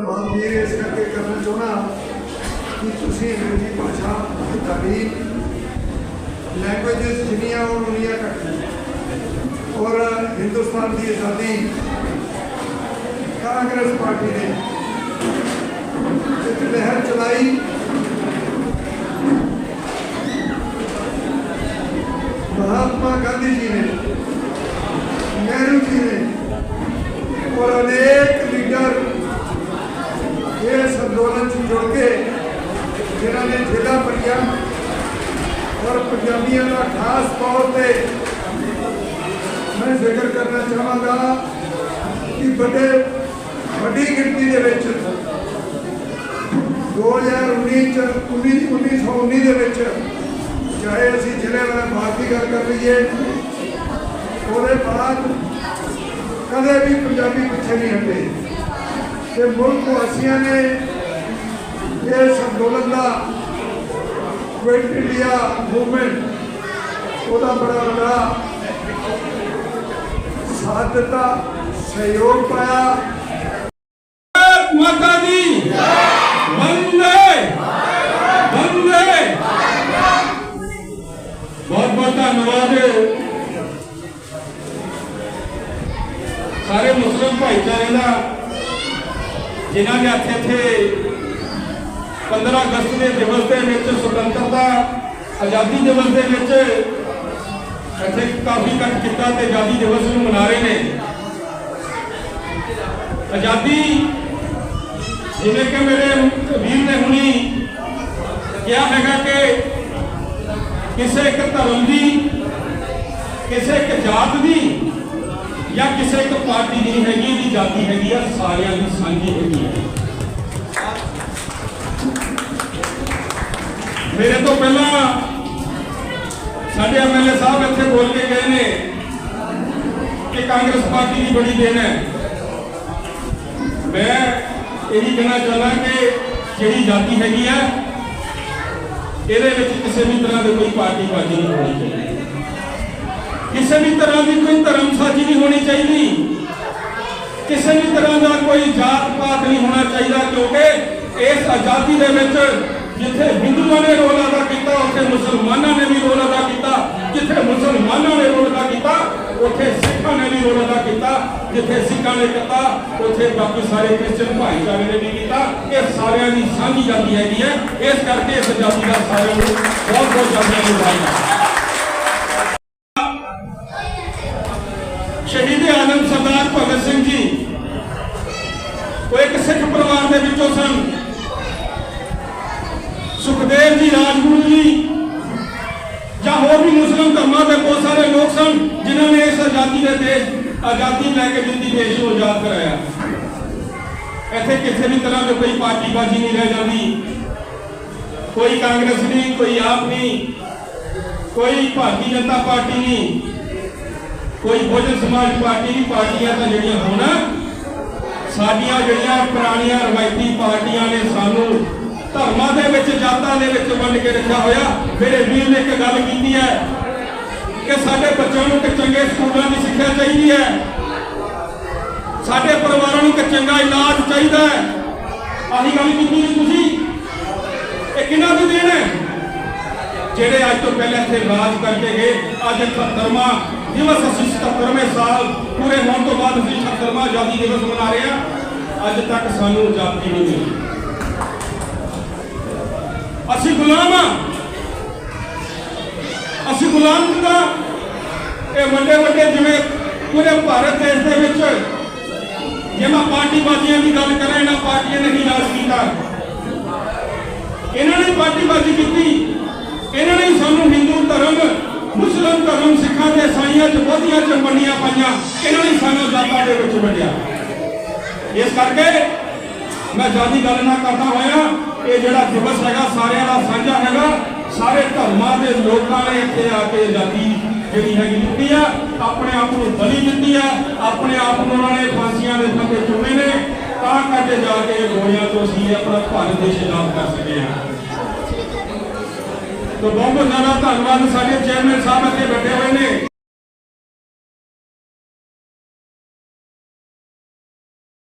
ਵੀਰ ਇਸ ਕਰਕੇ ਕਰਨਾ ਚਾਹੁੰਦਾ ਕਿ ਤੁਸੀਂ ਅੰਗਰੇਜ਼ੀ ਭਾਸ਼ਾ ਤੁਹਾਡੀ ਲੈਂਗੁਏਜਸ ਜਿੰਨੀਆਂ ਉਹ ਉਨੀਆਂ ਘੱਟ ਔਰ ਹਿੰਦੁਸਤਾਨ ਦੀ ਆਜ਼ਾਦੀ ਕਾਂਗਰਸ ਪਾਰਟੀ ਨੇ ਇੱਕ ਲਹਿਰ ਚਲਾਈ ਮਹਾਤਮਾ ਗਾਂਧੀ ਜੀ ਨੇ ਨਹਿਰੂ ਜੀ ਨੇ ਔਰ ਅਨੇਕ ਲੀਡਰ ਇਸ ਅੰਦੋਲਨ 'ਚ ਜੁੜ ਕੇ ਜਿਨ੍ਹਾਂ ਨੇ ਜ਼ਿਲ੍ਹਾ ਭਰੀਆਂ ਔਰ ਪੰਜਾਬੀਆਂ ਦਾ ਖਾਸ ਤੌਰ ਤੇ ਮੈਂ ਜ਼ਿਕਰ ਕਰਨਾ ਚਾਹਾਂਗਾ ਕਿ ਵੱਡੇ, ਵੱਡੀ ਗਿਣਤੀ ਦੇ ਵਿੱਚ 2019 ਚ 19 1919 ਦੇ ਵਿੱਚ ਚਾਹੇ ਅਸੀਂ ਜ਼ਿਲ੍ਹੇ ਵਾਲਾ ਬਾਤ ਦੀ ਗੱਲ ਕਰ ਲਈਏ, ਉਹਦੇ ਬਾਅਦ ਕਦੇ ਵੀ ਪੰਜਾਬੀ ਪਿੱਛੇ ਨਹੀਂ ਹਟੇ। ਤੇ ਮੁਲਕ ਵਾਸੀਆਂ ਨੇ ਇਸ ਅੰਦੋਲਨ ਦਾ ਕੁਇਟ ਇੰਡੀਆ ਮੂਵਮੈਂਟ, ਉਹਦਾ ਬੜਾ ਵੱਡਾ ਸਾਥ ਦਿੱਤਾ, ਸਹਿਯੋਗ ਪਾਇਆ। ਮਾਤਾ ਦੀ ਬੰਦੇ ਬੰਦੇ। ਬਹੁਤ ਬਹੁਤ ਧੰਨਵਾਦ। ਸਾਰੇ ਮੁਸਲਮਾਨ ਭਾਈਚਾਰੇ ਦਾ, ਜਿਨ੍ਹਾਂ ਨੇ ਇੱਥੇ 15 ਅਗਸਤ ਦੇ ਦਿਵਸ ਦੇ ਵਿੱਚ ਸੁਤੰਤਰਤਾ ਆਜ਼ਾਦੀ ਦਿਵਸ ਦੇ ਵਿੱਚ ਇੱਥੇ ਕਾਫੀ ਇਕੱਠ ਕੀਤਾ ਤੇ ਆਜ਼ਾਦੀ ਦਿਵਸ ਨੂੰ ਮਨਾ ਰਹੇ ਨੇ। ਆਜ਼ਾਦੀ ਜਿਵੇਂ ਕਿ ਮੇਰੇ ਵੀਰ ਨੇ ਹੁਣੀ ਕਿਹਾ ਹੈਗਾ ਕਿ ਕਿਸੇ ਇੱਕ ਧਰਮ ਦੀ, ਕਿਸੇ ਇੱਕ ਜਾਤ ਦੀ ਜਾਂ ਕਿਸੇ ਇੱਕ ਪਾਰਟੀ ਦੀ ਹੈਗੀ, ਇਹਦੀ ਜਾਤੀ ਹੈਗੀ ਆ, ਸਾਰਿਆਂ ਦੀ ਸਾਂਝੀ ਹੈਗੀ ਹੈ ਮੇਰੇ ਤੋਂ ਪਹਿਲਾਂ ਸਾਡੇ ਐਮਐਲਏ ਸਾਹਿਬ ਇੱਥੇ ਬੋਲ ਕੇ ਗਏ ਨੇ ਕਿ ਕਾਂਗਰਸ ਪਾਰਟੀ ਦੀ ਬੜੀ ਦੇਣ ਹੈ। ਮੈਂ ਇਹੀ ਕਹਿਣਾ ਚਾਹੁੰਦਾ ਕਿ ਜਿਹੜੀ ਜਾਤੀ ਹੈਗੀ ਆ ਇਹਦੇ ਵਿੱਚ ਕਿਸੇ ਵੀ ਤਰ੍ਹਾਂ ਦੀ ਕੋਈ ਪਾਰਟੀ ਬਾਜੀ ਨਹੀਂ ਹੋਣੀ ਚਾਹੀਦੀ। ਕਿਸੇ ਵੀ ਤਰ੍ਹਾਂ ਦੀ ਕੋਈ ਧਰਮ ਸਾਜੀ ਨਹੀਂ ਹੋਣੀ ਚਾਹੀਦੀ। ਕਿਸੇ ਵੀ ਤਰ੍ਹਾਂ ਦਾ ਕੋਈ ਜਾਤ ਪਾਤ ਨਹੀਂ ਹੋਣਾ ਚਾਹੀਦਾ ਕਿਉਂਕਿ ਇਸ ਆਜ਼ਾਦੀ ਦੇ ਵਿੱਚ ਜਿੱਥੇ ਹਿੰਦੂਆਂ ਨੇ ਰੋਲ ਅਦਾ ਕੀਤਾ, ਉੱਥੇ ਮੁਸਲਮਾਨਾਂ ਨੇ ਵੀ ਰੋਲ ਅਦਾ ਕੀਤਾ, ਜਿੱਥੇ ਮੁਸਲਮਾਨਾਂ ਨੇ ਰੋਲ ਅਦਾ ਕੀਤਾ, ਉੱਥੇ ਸਿੱਖਾਂ ਨੇ ਵੀ ਰੋਲ ਅਦਾ ਕੀਤਾ, ਜਿੱਥੇ ਸਿੱਖਾਂ ਨੇ ਕੀਤਾ, ਉੱਥੇ ਬਾਕੀ ਸਾਰੇ ਕ੍ਰਿਸਚਨ ਭਾਈਚਾਰੇ ਨੇ ਵੀ ਕੀਤਾ। ਇਹ ਸਾਰਿਆਂ ਦੀ ਸਾਂਝੀ ਜਾਤੀ ਹੈਗੀ ਹੈ। ਇਸ ਕਰਕੇ ਇਸ ਜਾਤੀ ਦਾ ਸਾਰਿਆਂ ਨੂੰ ਬਹੁਤ ਬਹੁਤ ਜਾਤੀਆਂ ਵਧਾਈਆਂ ਸ਼ਹੀਦ ਆਲਮ ਸਰਦਾਰ ਭਗਤ ਸਿੰਘ ਜੀ, ਉਹ ਇੱਕ ਸਿੱਖ ਪਰਿਵਾਰ ਦੇ ਵਿੱਚੋਂ ਸਨ। ਸੁਖਦੇਵ ਜੀ, ਰਾਜਗੁਰੂ ਜੀ। ਜਾਂ ਹੋਰ ਵੀ ਮੁਸਲਮਾਨ ਧਰਮਾਂ ਦੇ ਬਹੁਤ ਸਾਰੇ ਲੋਕ ਸਨ, ਜਿਨ੍ਹਾਂ ਨੇ ਇਸ ਆਜ਼ਾਦੀ ਦੇ ਦੇਸ਼, ਆਜ਼ਾਦੀ ਲੈ ਕੇ ਦਿੱਤੀ ਦੇਸ਼ ਨੂੰ ਆਜ਼ਾਦ ਕਰਾਇਆ। ਇੱਥੇ ਕਿਸੇ ਵੀ ਤਰ੍ਹਾਂ ਦੀ ਕੋਈ ਪਾਰਟੀ ਬਾਜੀ ਨਹੀਂ ਰਹਿ ਜਾਂਦੀ। ਕੋਈ ਕਾਂਗਰਸ ਨਹੀਂ, ਕੋਈ ਆਪ ਨਹੀਂ। ਕੋਈ ਭਾਰਤੀ ਜਨਤਾ ਪਾਰਟੀ ਨਹੀਂ। ਕੋਈ ਬਹੁਜਨ ਸਮਾਜ ਪਾਰਟੀ ਦੀ ਪਾਰਟੀਆਂ ਤਾਂ ਜਿਹੜੀਆਂ ਹੋਣਾ, ਸਾਡੀਆਂ ਜਿਹੜੀਆਂ ਪੁਰਾਣੀਆਂ ਰਵਾਇਤੀ ਪਾਰਟੀਆਂ ਨੇ ਸਾਨੂੰ ਧਰਮਾਂ ਦੇ ਵਿੱਚ, ਜਾਤਾਂ ਦੇ ਵਿੱਚ ਵੰਡ ਕੇ ਰੱਖਿਆ ਹੋਇਆ। ਮੇਰੇ ਵੀਰ ਨੇ ਇੱਕ ਗੱਲ ਕੀਤੀ ਹੈ ਕਿ ਸਾਡੇ ਬੱਚਿਆਂ ਨੂੰ ਇੱਕ ਚੰਗੇ ਸਕੂਲਾਂ ਦੀ ਸਿੱਖਿਆ ਚਾਹੀਦੀ ਹੈ। ਸਾਡੇ ਪਰਿਵਾਰਾਂ ਨੂੰ ਇੱਕ ਚੰਗਾ ਇਲਾਜ ਚਾਹੀਦਾ ਹੈ। ਆਹੀ ਗੱਲ ਕੀਤੀ ਜੀ ਤੁਸੀਂ। ਇਹ ਕਿਹਨਾਂ ਦੀ ਦੇਣ ਹੈ? ਜਿਹੜੇ ਅੱਜ ਤੋਂ ਪਹਿਲਾਂ ਇੱਥੇ ਰਾਜ ਕਰਕੇ ਗਏ, ਅੱਜ 77ਵਾਂ ਦਿਵਸ ਅਸੀਂ 77ਵੇਂ ਸਾਲ ਪੂਰੇ ਹੋਣ ਤੋਂ ਬਾਅਦ ਅਸੀਂ 77ਵਾਂ ਆਜ਼ਾਦੀ ਦਿਵਸ ਮਨਾ ਰਹੇ ਹਾਂ। ਅੱਜ ਤੱਕ ਸਾਨੂੰ ਆਜ਼ਾਦੀ ਨਹੀਂ ਮਿਲੀ। ਅਸੀਂ ਗੁਲਾਮ ਹਾਂ ਅਸੀਂ ਗੁਲਾਮ ਦਾ ਇਹ ਵੱਡੇ ਵੱਡੇ ਜਿਵੇਂ ਪੂਰੇ ਭਾਰਤ ਦੇਸ਼ ਦੇ ਵਿੱਚ ਜੇ ਮੈਂ ਪਾਰਟੀ ਬਾਜ਼ੀਆਂ ਦੀ ਗੱਲ ਕਰਾਂ, ਇਹਨਾਂ ਪਾਰਟੀਆਂ ਨੇ ਹੀ ਰਾਜ ਕੀਤਾ। ਇਹਨਾਂ ਨੇ ਪਾਰਟੀਬਾਜ਼ੀ ਕੀਤੀ। ਇਹਨਾਂ ਨੇ ਸਾਨੂੰ ਹਿੰਦੂ ਧਰਮ ਮੁਸਲਮਾਨ ਧਰਮ, ਸਿੱਖਾਂ ਦੇ ਸਾਈਆਂ ਚ ਬਹੁਤੀਆਂ ਚ ਵੰਡੀਆਂ ਪਾਈਆਂ। ਇਹਨਾਂ ਨੇ ਸਾਨੂੰ ਜਾਤਾਂ ਦੇ ਵਿੱਚ ਵੰਡਿਆ। ਇਸ ਕਰਕੇ ਮੈਂ ਜ਼ਿਆਦਾ ਗੱਲ ਨਾ ਕਰਦਾ ਹੋਇਆ, ਇਹ ਜਿਹੜਾ ਦਿਵਸ ਹੈਗਾ, ਸਾਰਿਆਂ ਦਾ ਸਾਂਝਾ ਹੈਗਾ। ਸਾਰੇ ਧਰਮਾਂ ਦੇ ਲੋਕਾਂ ਨੇ ਇੱਥੇ ਆ ਕੇ ਆਜ਼ਾਦੀ ਜਿਹੜੀ ਹੈਗੀ ਦਿੱਤੀ ਆ, ਆਪਣੇ ਆਪ ਨੂੰ ਬਲੀ ਦਿੱਤੀ ਆ, ਆਪਣੇ ਆਪ ਨੂੰ ਉਹਨਾਂ ਨੇ ਫਾਂਸੀਆਂ ਦੇ ਥੱਲੇ ਚੁਣੇ ਨੇ। ਤਾਂ ਕਰਕੇ ਜਾ ਕੇ ਗੋਲੀਆਂ ਤੋਂ ਅਸੀਂ ਆਪਣਾ ਭਾਰਤ ਦੇਸ਼ ਆਜ਼ਾਦ ਕਰ ਸਕੇ ਹਾਂ ਤੋ ਬਹੁਤ ਬਹੁਤ ਜ਼ਿਆਦਾ ਧੰਨਵਾਦ ਸਾਡੇ ਚੇਅਰਮੈਨ ਸਾਹਿਬ ਇੱਥੇ ਬੈਠੇ ਹੋਏ ਨੇ।